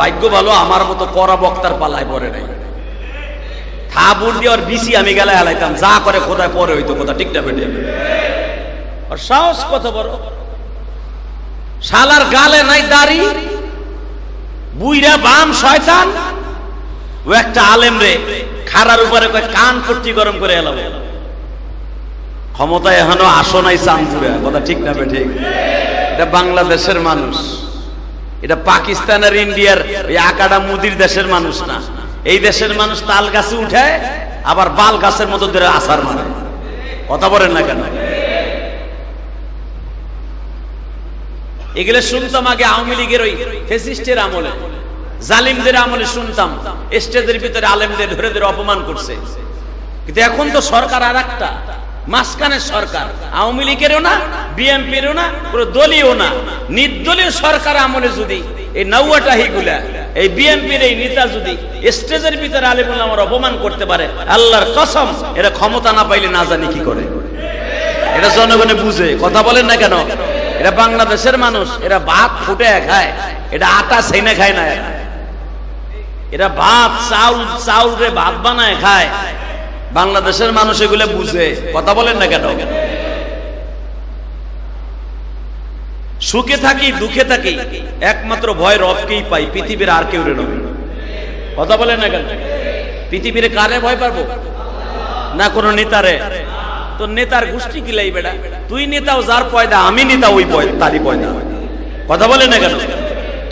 ভাগ্য ভালো, আমার মতো করা বক্তার পালায় পড়ে নাই। থাবুর দিয়ে ওর বিসি আমি গেলে হেলাইতাম। যা করে কোথায় পরে হইতো কোথা ঠিকটা আর সাহস কত বড়? শালার গালে নাই দাড়ি বুইরা বাম শয়তান ও একটা আলেম রে খারার উপরে কান পট্টি গরম করে এলাম। ক্ষমতা এখনও আসো নাই কথা ঠিক না ঠিক? এটা বাংলাদেশের মানুষ। এটা পাকিস্তান আর ইন্ডিয়ার ওই আকাডা মুদির দেশের মানুষ না। এই দেশের মানুষ তাল গাছে উঠে, আবার বাল গাছের মতো ধরে আসার মানে কথা বলেন না কেন? এগুলো শুনতাম আগে আওয়ামী লীগের ওই ফেসিস্টের আমলে। জালিমদের আমলে শুনতাম, স্টেজের ভিতরে আলেমদের ধরে ধরে অপমান করছে। কিন্তু এখন তো সরকার আর একটা মাঝখানের সরকার। আওয়ামী লীগেরও না, বিএনপিরও না কোনো দলীয় না। নির্দলীয় সরকার আমলে যদি এই নৌয়াটাহি গুলা এই বিএনপির এই নেতা যদি স্টেজের ভিতরে আলেমুল আমার অপমান করতে পারে, আল্লাহর কসম, এরা ক্ষমতা না পাইলে না জানি কি করে। এটা জনগণে বুঝে, কথা বলেন না কেন? এটা বাংলাদেশের মানুষ, এরা ভাত ফুটে খায়, এটা আটা সেনে খায় না এরা ভাত চাউল চাউল রে ভাত বানায়, খায়। বাংলাদেশের মানুষ এগুলো বুঝে। কথা বলেন না কেন? সুখে থাকি, দুঃখে থাকি, একমাত্র ভয় রবকেই পাই, পৃথিবীর আর কেউ রে কথা বলেন না কেন? পৃথিবীর কারে ভয় পারব না কোনো নেতারে। তো নেতার গোষ্ঠী কিলাই বেটা তুই নেতাও যার পয়দা, আমি নেতা ওই তারই পয়দা। কথা বলে না কেন?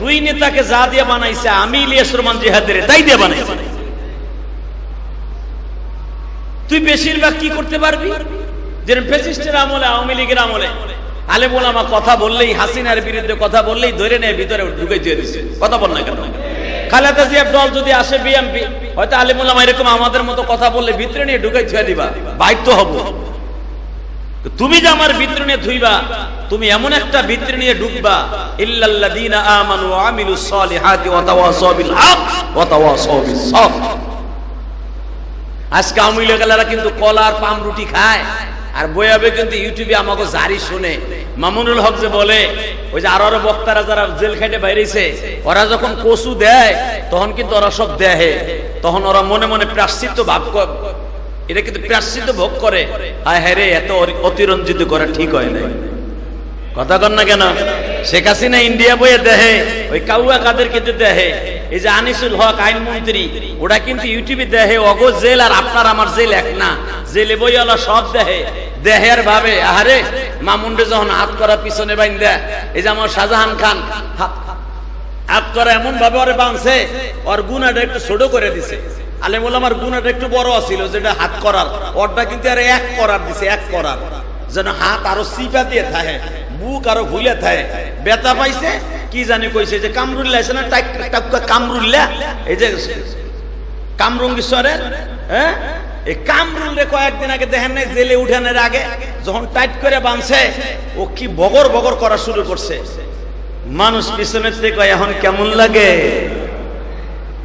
তুই নেতাকে যা দিয়ে বানাইছে, আমি ইলিয়াস রহমান জিহাদের তাই দিয়ে বানাইছে। তুই বেশিরভাগ কি করতে পারবি? যে ফেসিস্টের আমলে, আওয়ামী লীগের আমলে। আলেম ওলামা কথা বললেই, হাসিনার বিরুদ্ধে কথা বললেই ধরে নেয়, ভিতরে ঢুকে দিয়ে দিছে। কথা বল না কেন? খালেদা জিয়ার দল যদি আসে বিএমপি হয়তো আলেম ওলামা এরকম আমাদের মতো কথা বললে ভিতরে নিয়ে ঢুকে ছুঁয়ে দিবা। বাইক তো হব। তুমি যে আমার ভিতরে নিয়ে ধুইবা, তুমি এমন একটা ভিতরে নিয়ে ঢুকবা ইল্লাল্লাযীনা আমানু ওয়া সালিহাতি ওয়া হক ওয়া আজকে কিন্তু পাম রুটি খায়, আর বয়াবে কিন্তু ইউটিউবে আমাকে জারি শুনে। মামুনুল হক যে বলে, ওই যে আরও আরও বক্তারা যারা জেল খাইতে বাইরেছে, ওরা যখন কচু দেয়, তখন কিন্তু ওরা সব দেহে, তখন ওরা মনে মনে প্রাশ্চিত্য ভাব এটা কিন্তু প্রাশ্চিত্য ভোগ করে। হায় হ্যাঁ এত অতিরঞ্জিত করা ঠিক হয় না কথা কন না কেন? শেখ হাসিনা ইন্ডিয়া বইয়ে দেহে, ওই কাউয়া কাদের কিন্তু দেহে। এই যে আনিসুল হক আইনমন্ত্রী, ওরা কিন্তু ইউটিউবে দেহে, অগো জেল আর আপনার আমার জেল এক না। জেলে বইয়ালা সব দেহে। দেহের ভাবে, আহারে মামুন্ডে যখন হাত করা পিছনে বাইন দেয় এই যে আমার শাহজাহান খান, হাত করা এমন ভাবে ওরে বাঁধছে, ওর গুনাটা একটু ছোট করে দিছে। আলেমুল আমার গুনাটা একটু বড় ছিল যেটা হাত করার। ওরটা কিন্তু আর এক করার দিছে, এক করার। যেন হাত আরও সিপা দিয়ে থাকে, বুক আরও ভুলে থাকে। বেতা পাইছে, কি জানি কইছে, যে কামরুল্লা আছে না টাক কামরুল্লা এই যে কামরঙ্গীশ্বরের হ্যাঁ? এই কামরুলে কয়েকদিন আগে দেখেন নাই, জেলে উঠানোর আগে যখন টাইট করে বাঁধছে, ও কি বগর বগর করা শুরু করছে। মানুষ পিছনের থেকে এখন কেমন লাগে?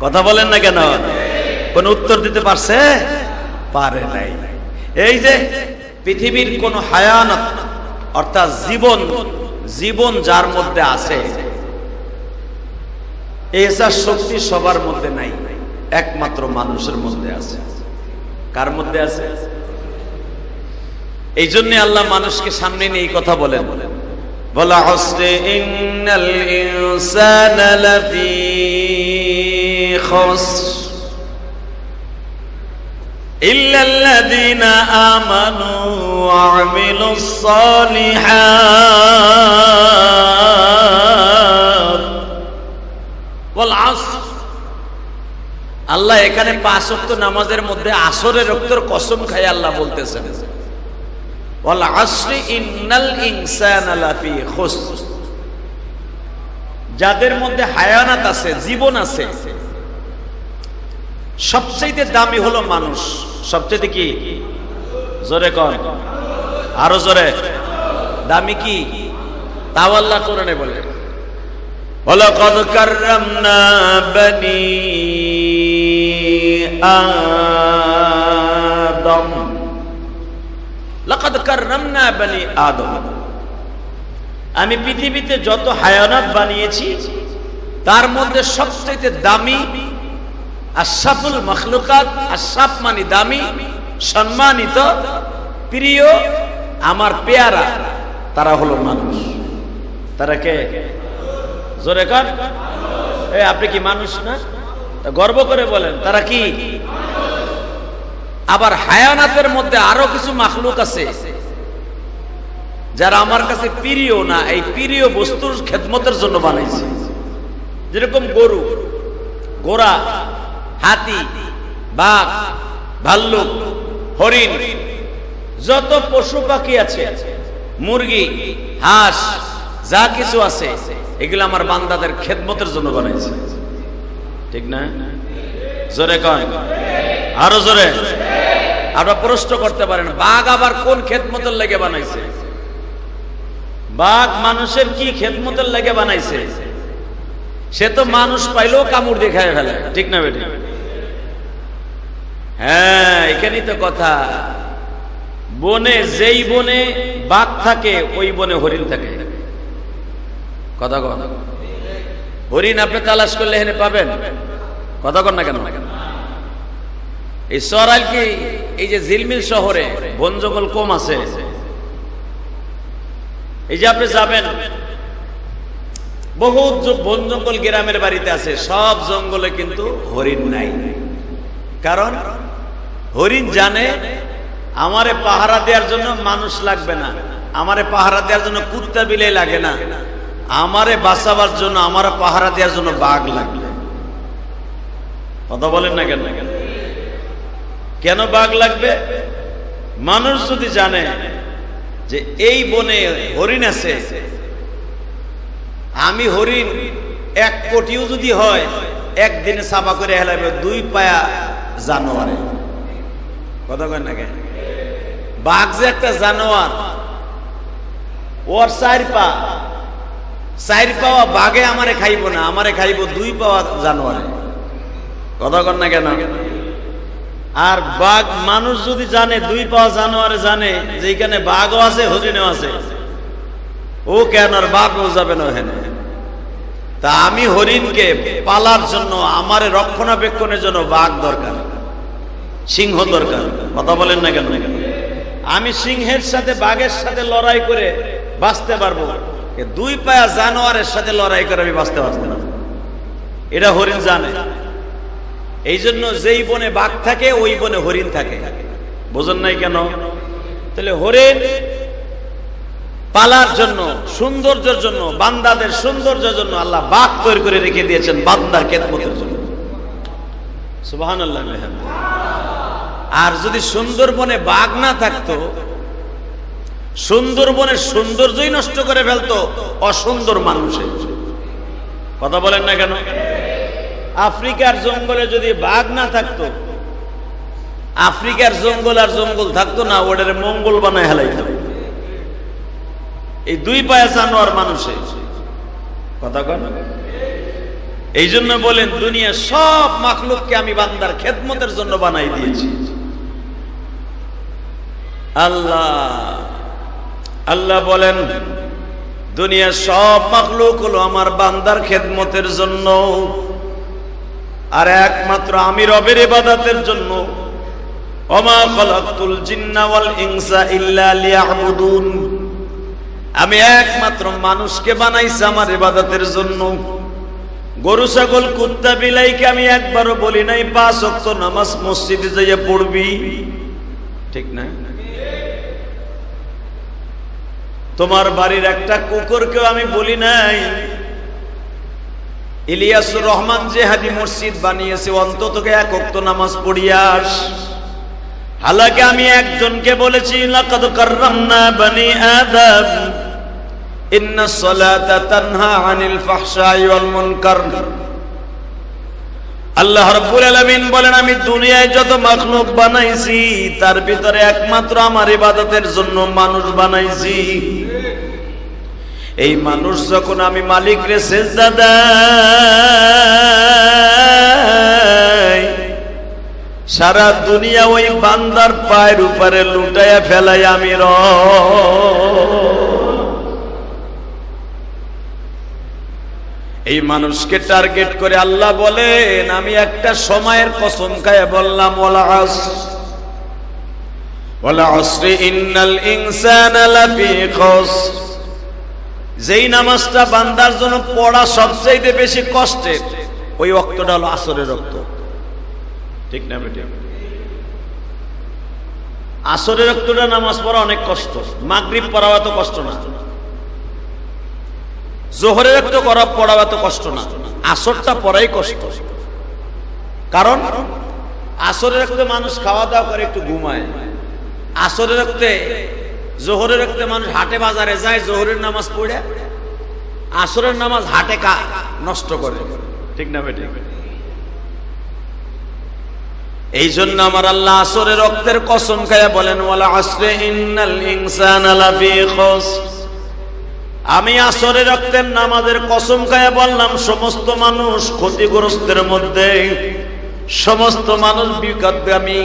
কথা বলেন না কেন? কোন উত্তর দিতে পারছে? পারে নাই। এই যে পৃথিবীর কোন হায়ানত, অর্থাৎ জীবন জীবন যার মধ্যে আছে এসার শক্তি সবার মধ্যে নাই, একমাত্র মানুষের মধ্যে আছে। কার মধ্যে আছে? এই জন্য আল্লাহ মানুষকে সামনে নিয়ে এই কথা বলেন। বলা ইনসানা লাফি খুসর। আমানু আল্লাহ এখানে পাঁচ অক্ত নামাজের মধ্যে আসরের রক্তর কসম খাই আল্লাহ বলতেছেন। ইন্নাল যাদের মধ্যে হায়ানাত আছে, জীবন আছে সবচাইতে দামি হলো মানুষ সবচাইতে কি জোরে কন আরো জোরে দামি কি তাও আল্লাহ কোরআনে বলে ولقد كرمنا بني আদম লাকাদ কাররামনা বনি আদম আমি পৃথিবীতে যত হায়ানাত বানিয়েছি তার মধ্যে সবচেয়ে দামি আশরাফুল মখলুকাত, আশরাফ মানে দামি, সম্মানিত, প্রিয়, আমার পেয়ারা, তারা হলো মানুষ। তারা কে? জোরে কর আপনি কি মানুষ না? গর্ব করে বলেন, তারা কি? আবার হায়ানাতের মধ্যে আরও কিছু মাখলুক আছে, যারা আমার কাছে প্রিয় না, এই প্রিয় বস্তুর খেদমতের জন্য বানাইছে। যেরকম গরু গোড়া হাতি, বাঘ, ভাল্লুক, হরিণ, যত পশু পাখি আছে, মুরগি, হাঁস, যা কিছু আছে, এগুলো আমার বান্দাদের খেদমতের জন্য বানাইছে। ঠিক না? জোরে কন আরও জোরে। আপনারা প্রশ্ন করতে পারেন বাঘ আবার কোন খেদমতের লেগে বানাইছে? বাঘ মানুষের কি খেদমতের লেগে বানাইছে? সে তো মানুষ পাইলেও কামড় দেখায় ফেলে, ঠিক না বেটি? হ্যাঁ এখানেই তো কথা। বনে যেই বনে বাঘ থাকে, ওই বনে হরিণ থাকে। কথা কন। হরিণ আপনি তালাশ করলে এখানে পাবেন। কথা কন না কেন? এই সরাইল কি, এই যে জিলমিল শহরে বন জঙ্গল কম আছে। এই যে আপনি যাবেন, বহুত বন জঙ্গল গ্রামের বাড়িতে আছে, সব জঙ্গলে কিন্তু হরিণ নাই। কারণ হরিণ জানে, আমারে পাহারা দেওয়ার জন্য মানুষ লাগবে না। আমারে পাহারা দেওয়ার জন্য কুত্তা বিলে লাগে না। আমারে বাঁচাবার জন্য, আমার পাহারা দেওয়ার জন্য বাঘ লাগবে। কথা বলেন না কেন? কেন বাঘ লাগবে? মানুষ যদি জানে যে এই বনে হরিণ আছে, আমি হরিণ এক কোটিও যদি হয়, একদিনে সাফা করে হেলাবে দুই পায়া জানোয়ারে। কথা কয় না বাঘ যে একটা জানোয়ার, ওর চার পা, চার পাওয়া বাঘে আমারে খাইব না, আমারে খাইব দুই পাওয়া জানোয়ারে। কথা কন না কেন? আর বাঘ মানুষ যদি জানে, দুই পাওয়া জানোয়ারে জানে যে এখানে বাঘও আছে, হরিণও আছে, ও কেন আর বাঘও যাবে না ওখানে? তা আমি হরিণকে পালার জন্য, আমার রক্ষণাবেক্ষণের জন্য বাঘ দরকার। সিংহ দরকার। কথা বলেন না কেন? আমি সিংহের সাথে, বাঘের সাথে লড়াই করে বাঁচতে পারব। দুই পায়া জানোয়ারের সাথে লড়াই করে আমি বাঁচতে পারব না। এটা হরিণ জানে। এই জন্য যেই বনে বাঘ থাকে, ওই বনে হরিণ থাকে। বোঝেন নাই কেন? তাহলে হরিণ পালার জন্য, সৌন্দর্যের জন্য, বান্দাদের সৌন্দর্যের জন্য আল্লাহ বাঘ তৈরি করে রেখে দিয়েছেন বান্দার খেদমতের জন্য। সুবাহান আল্লাহ আর যদি সুন্দরবনে বাঘ না থাকতো সুন্দরবনের সৌন্দর্যই নষ্ট করে ফেলতো অসুন্দর মানুষে। কথা বলেন না কেন? আফ্রিকার জঙ্গলে যদি বাঘ না থাকতো, আফ্রিকার জঙ্গল আর জঙ্গল থাকতো না, ওদের মঙ্গল বানায় হেলাইতো। এই দুই পায়া জানোয়ার মানুষে। কথা কন? এই জন্য বলেন দুনিয়া সব মাখলুককে আমি বান্দার খেদমতের জন্য বানাই দিয়েছি। আল্লাহ। আল্লাহ বলেন দুনিয়া সব মাখলুক হলো আমার বান্দার খেদমতের জন্য। আর একমাত্র আমি রবের ইবাদতের জন্য। ওমা খালাকতুল জিন্না ওয়াল ইনসা ইল্লা লিয়াবুদুন। আমি একমাত্র মানুষকে বানাইছি আমার ইবাদতের জন্য। গরু, ছাগল, কুত্তা, বিলাইকে আমি একবারও বলি নাই, পাঁচ অক্ত নামাজ মসজিদে যাইয়া পড়বি। ঠিক না তোমার বাড়ির একটা কুকুরকেও আমি বলি নাই। ইলিয়াসুর রহমান যে হাজি মসজিদ বানিয়েছে, অন্তত এক অক্ত নামাজ পড়িয়াস হালাকে আমি একজনকে বলেছি বলেন, আমি দুনিয়ায় যত বানাইছি, তার ভিতরে একমাত্র আমার ইবাদতের জন্য মানুষ বানাইছি। এই মানুষ যখন আমি মালিক রে সেজদা সারা দুনিয়া ওই বান্দার পায়ের উপরে লুটাইয়া ফেলাই আমি র। এই মানুষকে টার্গেট করে আল্লাহ বলেন, আমি একটা সময়ের কসম খায় বললাম ওলা ওলা আসরি ইন্নাল ইনসানা যেই নামাজটা বান্দার জন্য পড়া সবচেয়ে বেশি কষ্টের ওই রক্তটা হলো আসরের রক্ত। ঠিক না বেটে? আসরের রক্তটা নামাজ পড়া অনেক কষ্ট। মাগরিব পড়াও এত কষ্ট না। জোহরের রক্ত করা পড়াও এত কষ্ট না। আসরটা পড়াই কষ্ট। কারণ আসরের রক্তে মানুষ খাওয়া দাওয়া করে একটু ঘুমায়। আসরের রক্তে জোহরের রক্তে মানুষ হাটে বাজারে যায়, জোহরের নামাজ পড়ে, আসরের নামাজ হাটে কা নষ্ট করে। ঠিক না বেটে? এই জন্য আমার আল্লাহ আসরের রক্তের কসম খায়া বলেন আসরে আমি আসরে রক্তের নামাজের কসম খায়া বললাম, সমস্ত মানুষ ক্ষতিগ্রস্তের মধ্যে, সমস্ত মানুষ বিপদগামী,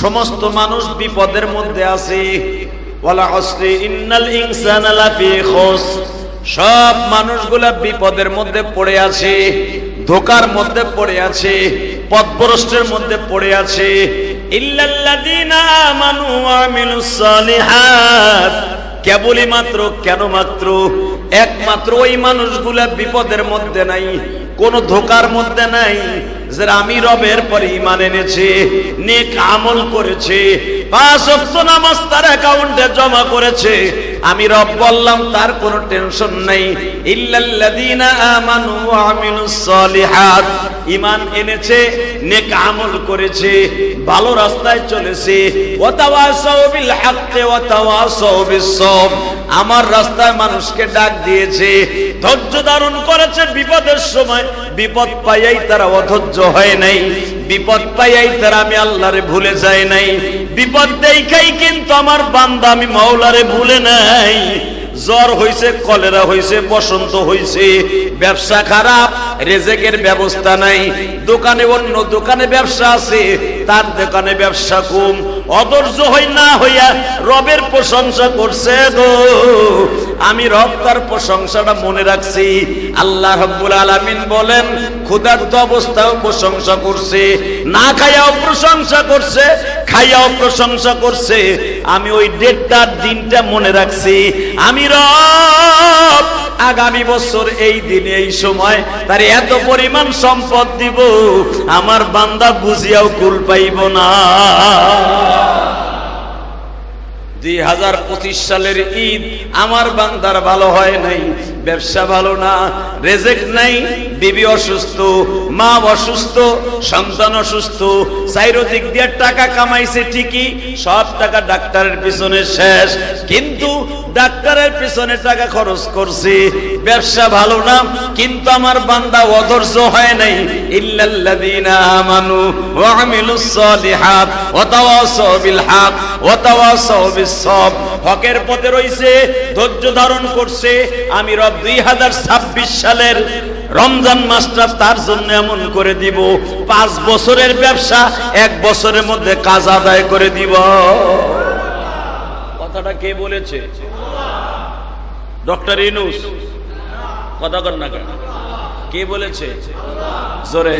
সমস্ত মানুষ বিপদের মধ্যে আছে। ওয়ালা আসরে ইন্নাল সব মানুষগুলা বিপদের মধ্যে পড়ে আছে, ধোকার মধ্যে পড়ে আছে, পথভ্রষ্টের মধ্যে পড়ে আছে। কেবলই মাত্র, কেন মাত্র? একমাত্র ওই মানুষগুলা বিপদের মধ্যে নাই। কোন ধোকার মধ্যে নাই। যে আমি রবের পরে ইমান এনেছে, নেক আমল করেছে, পাঁচ অক্ষ নামাজ তার অ্যাকাউন্টে জমা করেছে। আমি রব বললাম, তার কোনো টেনশন নাই। ইল্লাল্লাযীনা আমানু ওয়া আমিলুস সালিহাত। ঈমান এনেছে, নেক আমল করেছে, ভালো রাস্তায় চলেছে। আমার রাস্তায় মানুষকে ডাক দিয়েছে, ধৈর্য ধারণ করেছে বিপদের সময়। বিপদ পাইয়াই তারা অধৈর্য হয় নাই। বিপদ পাইয়াই তারা আমি আল্লাহরে ভুলে যায় নাই। বিপদ দেখাই কিন্তু আমার বান্দা আমি মাওলারে ভুলে নাই। জ্বর হইছে, কলেরা হইছে, বসন্ত হইছে, ব্যবসা খারাপ, রেজেকের ব্যবস্থা নাই, দোকানে অন্য দোকানে ব্যবসা আছে, তার দোকানে ব্যবসা কম অদর্য হই না হইয়া রবের প্রশংসা করছে গো। আমি রব তার প্রশংসাটা মনে রাখছি। আল্লাহ রব্বুল আলামিন বলেন, ক্ষুধার্ত অবস্থাও প্রশংসা করছে, না খাইয়াও প্রশংসা করছে, খাইয়াও প্রশংসা করছে। আমি ওই ডেটটার দিনটা মনে রাখছি। আমি রব, আগামী বছর এই দিনে, এই সময় তার এত পরিমাণ সম্পদ দিব, আমার বান্দা বুঝিয়াও কুল পাইব না। দুই হাজার পঁচিশ সালের ঈদ আমার বান্দার ভালো হয় নাই। ব্যবসা ভালো না, রেজেক নাই, বিবি অসুস্থ, মা অসুস্থ, সন্তান অসুস্থ, চাইরদিক দিয়ে টাকা কামাইছে ঠিকই, সব টাকা ডাক্তারের পিছনে শেষ। কিন্তু ডাক্তারের পিছনে টাকা খরচ করছি, ব্যবসা ভালো না, কিন্তু আমার বান্দা অধৈর্য হয় নাই। ইল্লাল্লাযীনা আমানু ওয়া আমিলুস সালিহাত ওয়া তাওয়াসাউ বিল হক ওয়া তাওয়াসাউ বিস সব হকের পথে রইছে, ধৈর্য ধারণ করছে, আমি রব 2026 সালের রমজান মাসটা তার জন্য এমন করে দিব, পাঁচ বছরের ব্যবসা, এক বছরের মধ্যে কাজ আদায় করে দিব। কথাটা কে বলেছে? ডক্টর ইনুস কথা কর না কেন? কে বলেছে? জোরে।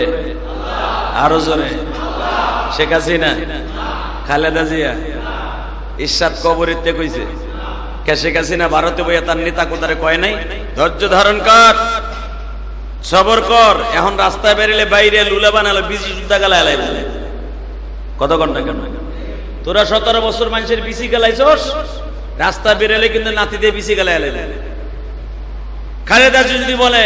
আরও জোরে। শেখ হাসিনা। খালেদা জিয়া। ঈশ্বাদ কবরিতে কইছে। কে শেখ হাসিনা ভারতে বইয়া তার নেতা কোথারে কয় নাই? ধৈর্য ধারণ কর, সবর কর, এখন রাস্তায় বেরিলে বাইরে লুলা বানালো, বিজি যুদ্ধা গালা এলাই কত ঘণ্টা কেন? তোরা সতেরো বছর মানুষের বিসি গেলাইছস? রাস্তা বেরোলে কিন্তু নাতি দিয়ে বিসি গেলা খালেদা যদি বলে,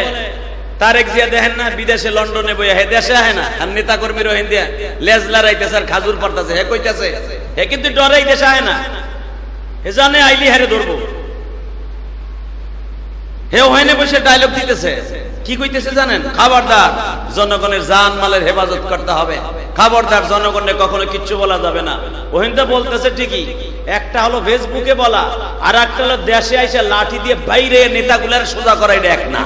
তারেক জিয়া দেখেন না, বিদেশে লন্ডনে বইয়া, হে দেশে আহে না, আর নেতা কর্মী রোহিঙ্গা লেজ লড়াইতেছে আর খাজুর পড়তেছে, হে কইতেছে, হে কিন্তু ডরাই দেশে আহে না। এজানে আইলি হারে ধরবো। হে ওহেনে বসে ডায়লগ দিতেছে। কি কইতেছে জানেন? জনগণের জান মালের হেফাজত করতে হবে। জনগণে কখনো কিচ্ছু বলা যাবে না। বলতেছে ঠিকই, একটা হলো ফেসবুকে বলা আর একটা হলো দেশে লাঠি দিয়ে বাইরে নেতাগুলার সোজা করাই এক না।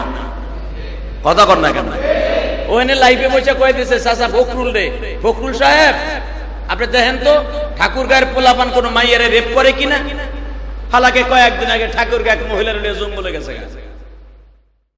কথা কর না কেন? ওহেনে লাইফে বসে ফখরুল রে, ফখরুল সাহেব, আপনি দেখেন তো ঠাকুর গায়ের পোলাপান কোন মাইয়ারে রেপ করে কিনা? হালাকে কয়েকদিন আগে ঠাকুরকে এক মহিলার নিয়ে বলে গেছে গেছে